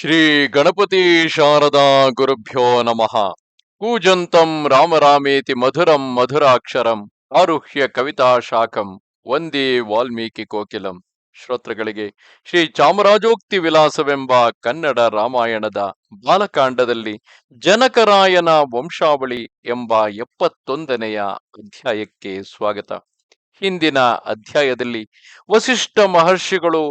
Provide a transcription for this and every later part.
ಶ್ರೀ ಗಣಪತಿ ಶಾರದಾ ಗುರುಭ್ಯೋ ನಮಃ. ಕೂಜಂತಂ ರಾಮರಾಮೇತಿ ಮಧುರಂ ಮಧುರಾಕ್ಷರಂ ಆರುಹ್ಯ ಕವಿತಾ ಶಾಖಂ ವಂದೇ ವಾಲ್ಮೀಕಿ ಕೋಕಿಲಂ. ಶ್ರೋತೃಗಳಿಗೆ ಶ್ರೀ ಚಾಮರಾಜೋಕ್ತಿ ವಿಲಾಸವೆಂಬ ಕನ್ನಡ ರಾಮಾಯಣದ ಬಾಲಕಾಂಡದಲ್ಲಿ ಜನಕರಾಯನ ವಂಶಾವಳಿ ಎಂಬ ಎಪ್ಪತ್ತೊಂದನೆಯ ಅಧ್ಯಾಯಕ್ಕೆ ಸ್ವಾಗತ. ಹಿಂದಿನ ಅಧ್ಯಾಯದಲ್ಲಿ ವಸಿಷ್ಠ ಮಹರ್ಷಿಗಳು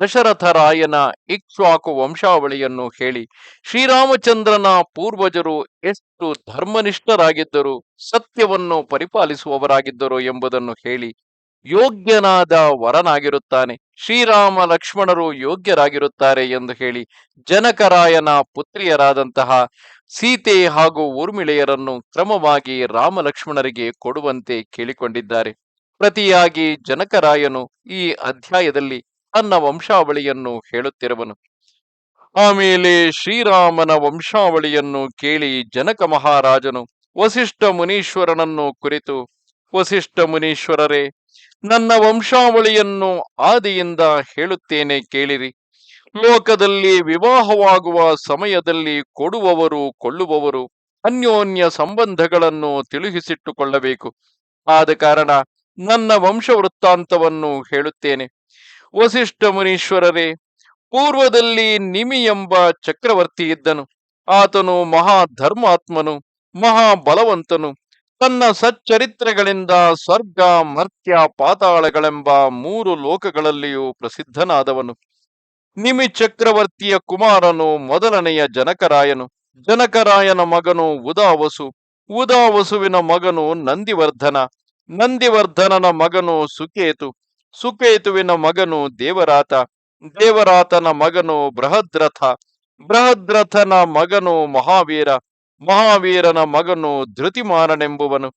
ದಶರಥರಾಯನ ಇಕ್ಷ್ವಾಕು ವಂಶಾವಳಿಯನ್ನು ಹೇಳಿ ಶ್ರೀರಾಮಚಂದ್ರನ ಪೂರ್ವಜರು ಎಷ್ಟು ಧರ್ಮನಿಷ್ಠರಾಗಿದ್ದರು ಸತ್ಯವನ್ನು ಪರಿಪಾಲಿಸುವವರಾಗಿದ್ದರು ಎಂಬುದನ್ನು ಹೇಳಿ ಯೋಗ್ಯನಾದ ವರನಾಗಿರುತ್ತಾನೆ. ಶ್ರೀರಾಮ ಲಕ್ಷ್ಮಣರು ಯೋಗ್ಯರಾಗಿರುತ್ತಾರೆ ಎಂದು ಹೇಳಿ ಜನಕರಾಯನ ಪುತ್ರಿಯರಾದಂತಹ ಸೀತೆ ಹಾಗೂ ಊರ್ಮಿಳೆಯರನ್ನು ಕ್ರಮವಾಗಿ ರಾಮ ಲಕ್ಷ್ಮಣರಿಗೆ ಕೊಡುವಂತೆ ಕೇಳಿಕೊಂಡಿದ್ದಾರೆ. ಪ್ರತಿಯಾಗಿ ಜನಕರಾಯನು ಈ ಅಧ್ಯಾಯದಲ್ಲಿ ತನ್ನ ವಂಶಾವಳಿಯನ್ನು ಹೇಳುತ್ತಿರುವನು. ಆಮೇಲೆ ಶ್ರೀರಾಮನ ವಂಶಾವಳಿಯನ್ನು ಕೇಳಿ ಜನಕ ಮಹಾರಾಜನು, ವಸಿಷ್ಠ ಮುನೀಶ್ವರನನ್ನು ಕುರಿತು, ವಸಿಷ್ಠ ಮುನೀಶ್ವರರೇ, ನನ್ನ ವಂಶಾವಳಿಯನ್ನು ಆದಿಯಿಂದ ಹೇಳುತ್ತೇನೆ ಕೇಳಿರಿ. ಲೋಕದಲ್ಲಿ ವಿವಾಹವಾಗುವ ಸಮಯದಲ್ಲಿ ಕೊಡುವವರು ಕೊಳ್ಳುವವರು ಅನ್ಯೋನ್ಯ ಸಂಬಂಧಗಳನ್ನು ತಿಳಿಸಿಟ್ಟುಕೊಳ್ಳಬೇಕು ಆದ ಕಾರಣ ನನ್ನ ವಂಶ ವೃತ್ತಾಂತವನ್ನು ಹೇಳುತ್ತೇನೆ. ವಸಿಷ್ಠ ಮುನೀಶ್ವರರೇ, ಪೂರ್ವದಲ್ಲಿ ನಿಮಿ ಎಂಬ ಚಕ್ರವರ್ತಿ ಇದ್ದನು. ಆತನು ಮಹಾ ಧರ್ಮಾತ್ಮನು ಮಹಾ ಬಲವಂತನು ತನ್ನ ಸಚ್ಚರಿತ್ರೆಗಳಿಂದ ಸ್ವರ್ಗ, ಮರ್ತ್ಯ, ಪಾತಾಳಗಳೆಂಬ ಮೂರು ಲೋಕಗಳಲ್ಲಿಯೂ ಪ್ರಸಿದ್ಧನಾದವನು. ನಿಮಿ ಚಕ್ರವರ್ತಿಯ ಕುಮಾರನು ಮೊದಲನೆಯ ಜನಕರಾಯನು. ಜನಕರಾಯನ ಮಗನು ಉದಾವಸು. ಉದಾವಸುವಿನ ಮಗನು ನಂದಿವರ್ಧನ. ನಂದಿವರ್ಧನನ ಮಗನು ಸುಕೇತು. ಸುಕೇತುವಿನ ಮಗನು ದೇವರಾತ ದೇವರಾತನ ಮಗನು ಬೃಹದ್ರಥ ಬೃಹದ್ರಥನ ಮಗನು ಮಹಾವೀರ ಮಹಾವೀರನ ಮಗನು ಧೃತಿಮಾನನೆಂಬುವನು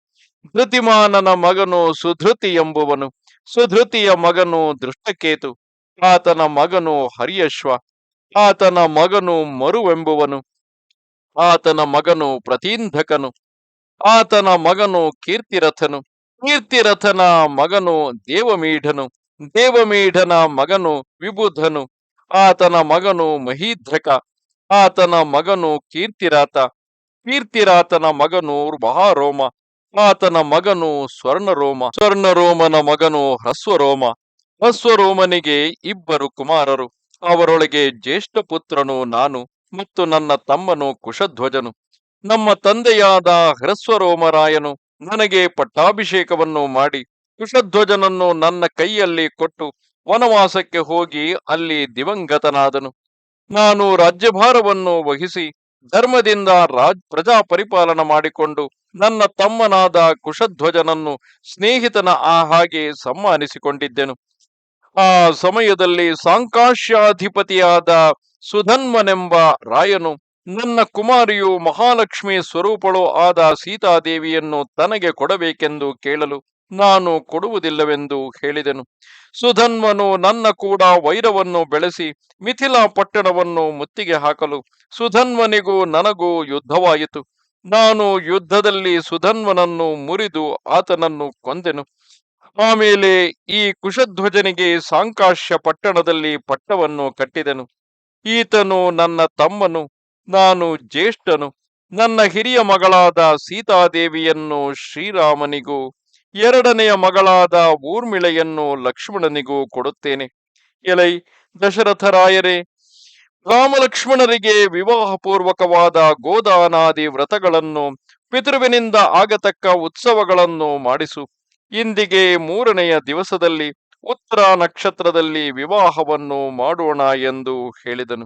ಧೃತಿಮಾನನ ಮಗನು ಸುಧೃತಿ ಎಂಬುವನು ಸುಧೃತಿಯ ಮಗನು ದೃಷ್ಟಕೇತು ಆತನ ಮಗನು ಹರಿಯಶ್ವ ಆತನ ಮಗನು ಮರುವೆಂಬುವನು ಆತನ ಮಗನು ಪ್ರತೀಂಧಕನು ಆತನ ಮಗನು ಕೀರ್ತಿರಥನು ಕೀರ್ತಿರಥನ ಮಗನು ದೇವಮೀಢನು, ದೇವಮೀಢನ ಮಗನು ವಿಬುಧನು. ಆತನ ಮಗನು ಮಹೀಧ್ರಕ ಆತನ ಮಗನು ಕೀರ್ತಿರಾತ, ಕೀರ್ತಿರಾತನ ಮಗನು ಮಹಾರೋಮ ಆತನ ಮಗನು ಸ್ವರ್ಣರೋಮ, ಸ್ವರ್ಣರೋಮನ ಮಗನು ಹ್ರಸ್ವರೋಮ ಹ್ರಸ್ವರೋಮನಿಗೆ ಇಬ್ಬರು ಕುಮಾರರು, ಅವರೊಳಗೆ ಜ್ಯೇಷ್ಠ ಪುತ್ರನು ನಾನು ಮತ್ತು ನನ್ನ ತಮ್ಮನು ಕುಶಧ್ವಜನು. ನಮ್ಮ ತಂದೆಯಾದ ಹ್ರಸ್ವರೋಮರಾಯನು ನನಗೆ ಪಟ್ಟಾಭಿಷೇಕವನ್ನು ಮಾಡಿ ಕುಶಧ್ವಜನನ್ನು ನನ್ನ ಕೈಯಲ್ಲಿ ಕೊಟ್ಟು ವನವಾಸಕ್ಕೆ ಹೋಗಿ ಅಲ್ಲಿ ದಿವಂಗತನಾದನು. ನಾನು ರಾಜ್ಯಭಾರವನ್ನು ವಹಿಸಿ ಧರ್ಮದಿಂದ ರಾಜ್ ಪ್ರಜಾ ಪರಿಪಾಲನ ಮಾಡಿಕೊಂಡು ನನ್ನ ತಮ್ಮನಾದ ಕುಶಧ್ವಜನನ್ನು ಸ್ನೇಹಿತನ ಆ ಹಾಗೆ ಸಮ್ಮಾನಿಸಿಕೊಂಡಿದ್ದೆನು. ಆ ಸಮಯದಲ್ಲಿ ಸಾಂಕಾಶ್ಯಾಧಿಪತಿಯಾದ ಸುಧನ್ಮನೆಂಬ ರಾಯನು ನನ್ನ ಕುಮಾರಿಯು ಮಹಾಲಕ್ಷ್ಮಿ ಸ್ವರೂಪಳು ಆದ ಸೀತಾದೇವಿಯನ್ನು ತನಗೆ ಕೊಡಬೇಕೆಂದು ಕೇಳಲು ನಾನು ಕೊಡುವುದಿಲ್ಲವೆಂದು ಹೇಳಿದನು. ಸುಧನ್ವನು ನನ್ನ ಕೂಡ ವೈರವನ್ನು ಬೆಳೆಸಿ ಮಿಥಿಲಾ ಪಟ್ಟಣವನ್ನು ಮುತ್ತಿಗೆ ಹಾಕಲು ಸುಧನ್ವನಿಗೂ ನನಗೂ ಯುದ್ಧವಾಯಿತು. ನಾನು ಯುದ್ಧದಲ್ಲಿ ಸುಧನ್ವನನ್ನು ಮುರಿದು ಆತನನ್ನು ಕೊಂದೆನು. ಆಮೇಲೆ ಈ ಕುಶಧ್ವಜನಿಗೆ ಸಾಂಕಾಶ್ಯ ಪಟ್ಟಣದಲ್ಲಿ ಪಟ್ಟವನ್ನು ಕಟ್ಟಿದನು. ಈತನು ನನ್ನ ತಮ್ಮನು. ನಾನು ಜ್ಯೇಷ್ಠನು. ನನ್ನ ಹಿರಿಯ ಮಗಳಾದ ಸೀತಾದೇವಿಯನ್ನು ಶ್ರೀರಾಮನಿಗೂ, ಎರಡನೆಯ ಮಗಳಾದ ಊರ್ಮಿಳೆಯನ್ನು ಲಕ್ಷ್ಮಣನಿಗೂ ಕೊಡುತ್ತೇನೆ. ಎಲೈ, ದಶರಥರಾಯರೇ, ರಾಮಲಕ್ಷ್ಮಣರಿಗೆ ವಿವಾಹ ಪೂರ್ವಕವಾದ ಗೋದಾನಾದಿ ವ್ರತಗಳನ್ನು, ಪಿತೃವಿನಿಂದ ಆಗತಕ್ಕ ಉತ್ಸವಗಳನ್ನು ಮಾಡಿಸು. ಇಂದಿಗೆ ಮೂರನೆಯ ದಿವಸದಲ್ಲಿ ಉತ್ತರ ನಕ್ಷತ್ರದಲ್ಲಿ ವಿವಾಹವನ್ನು ಮಾಡೋಣ ಎಂದು ಹೇಳಿದನು.